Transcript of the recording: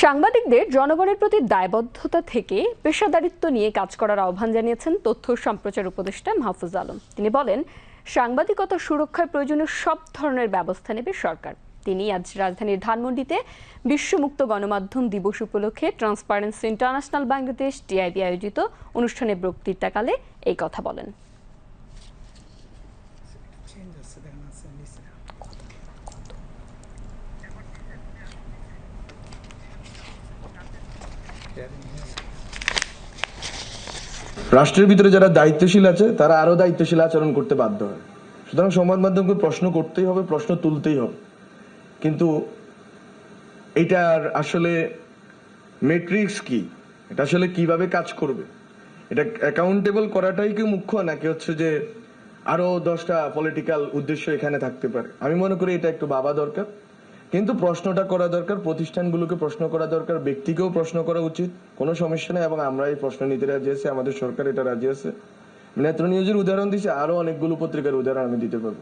সাংবাদিকদের জনগণের প্রতি দায়বদ্ধতা থেকে পেশাদারিত্ব নিয়ে কাজ করার আহ্বান জানিয়েছেন তথ্য সম্প্রচার উপদেষ্টা মাহফুজ আলম তিনি বলেন সাংবাদিকতা সুরক্ষার প্রয়োজনীয় সব ধরনের ব্যবস্থা নেবে সরকার তিনি আজ রাজধানীর ধানমন্ডিতে বিশ্বমুক্ত গণমাধ্যম দিবস উপলক্ষে ট্রান্সপারেন্সি ইন্টারন্যাশনাল বাংলাদেশ টিআইবি আয়োজিত অনুষ্ঠানে বক্তৃতাকালে এই কথা বলেন চেঞ্জ আছে দেখেন আছে নিচে রাষ্ট্রের ভিতরে যারা দায়িত্বশীল আছে, তারা আরও দায়িত্বশীল আচরণ করতে বাধ্য হয়। সুতরাং সংবাদ মাধ্যমকে প্রশ্ন করতেই হবে, প্রশ্ন তুলতেই হবে। কিন্তু এটার আসলে মেট্রিক্স কি? এটা আসলে কীভাবে কাজ করবে? এটা অ্যাকাউন্টেবল করাটাই কি মুখ্য, নাকি হচ্ছে যে আরও দশটা পলিটিক্যাল উদ্দেশ্য এখানে থাকতে পারে? আমি মনে করি এটা একটু ভাবা দরকার। কিন্তু প্রশ্নটা করা দরকার, প্রতিষ্ঠানগুলোকে প্রশ্ন করা দরকার, ব্যক্তিকেও প্রশ্ন করা উচিত। কোনো সমস্যা নেই এবং আমরা এই প্রশ্ন নিতে রাজি আছি, আমাদের সরকার এটা রাজি আছে। নেত্র নিউজের উদাহরণ দিচ্ছে আরও অনেকগুলো পত্রিকার উদাহরণ আমি দিতে পারব।